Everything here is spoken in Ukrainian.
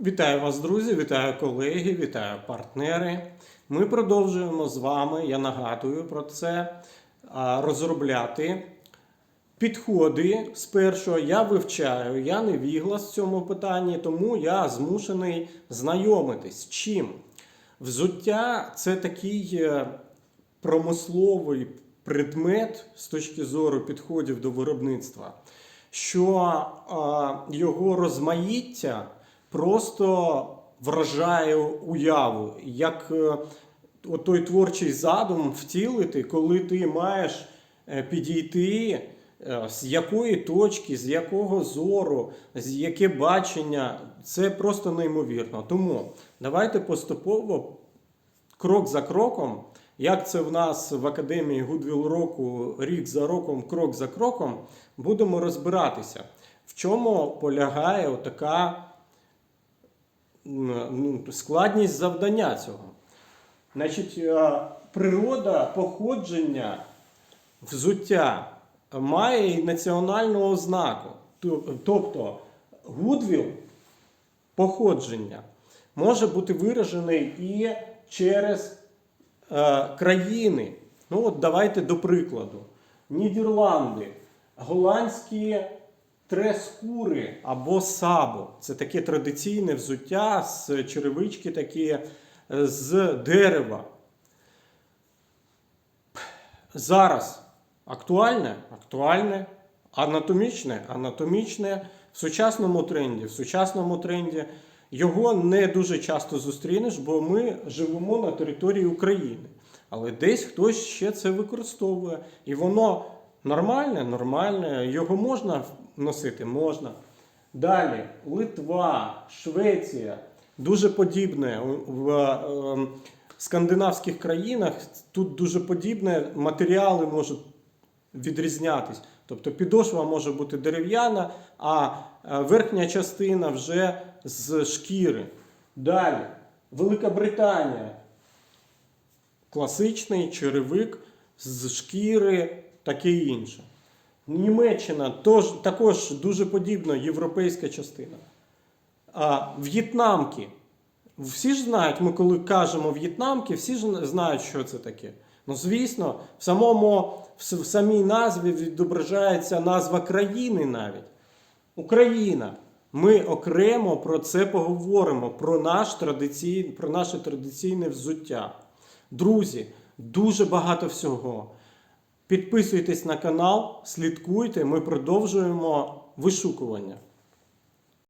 Вітаю вас, друзі, вітаю колеги, вітаю партнери. Ми продовжуємо з вами, я нагадую про це, розробляти підходи. Спершу я вивчаю, я не віглас в цьому питанні, тому я змушений знайомитись з чим. Взуття це такий е, промисловий предмет з точки зору підходів до виробництва, що його розмаїття просто вражає уяву, як е, той творчий задум втілити, коли ти маєш е, підійти. е, З якої точки, з якого зору, з яке бачення, це просто неймовірно. Тому давайте поступово, крок за кроком, як це в нас в Академії Гудвіл року, рік за роком, крок за кроком, будемо розбиратися, в чому полягає така складність завдання цього. Значить, е, природа походження взуття має і національну ознаку. Тобто Гудвіл походження може бути виражений і через е, країни. Ну, от давайте до прикладу. Нідерланди, голландські трескури або сабо. Це таке традиційне взуття з черевички такі е, з дерева. Зараз актуальне? Актуальне, анатомічне, анатомічне, в сучасному тренді, в сучасному тренді. Його не дуже часто зустрінеш, бо ми живемо на території України. Але десь хтось ще це використовує. І воно нормальне, нормальне. Його можна носити? Можна. Далі Литва, Швеція. Дуже подібне в е, скандинавських країнах. Тут дуже подібне, матеріали можуть відрізнятись. Тобто підошва може бути дерев'яна, а е, верхня частина вже з шкіри. Далі, Велика Британія. Класичний черевик з шкіри, таке і інше. Німеччина тож, також дуже подібна європейська частина. А в'єтнамки. Всі ж знають, ми коли кажемо в'єтнамки, всі ж знають, що це таке. Ну, звісно, в, самому, в самій назві відображається назва країни навіть. Україна. Ми окремо про це поговоримо, про, наш традицій, про наше традиційне взуття. Друзі, дуже багато всього. Підписуйтесь на канал, слідкуйте, ми продовжуємо вишукування.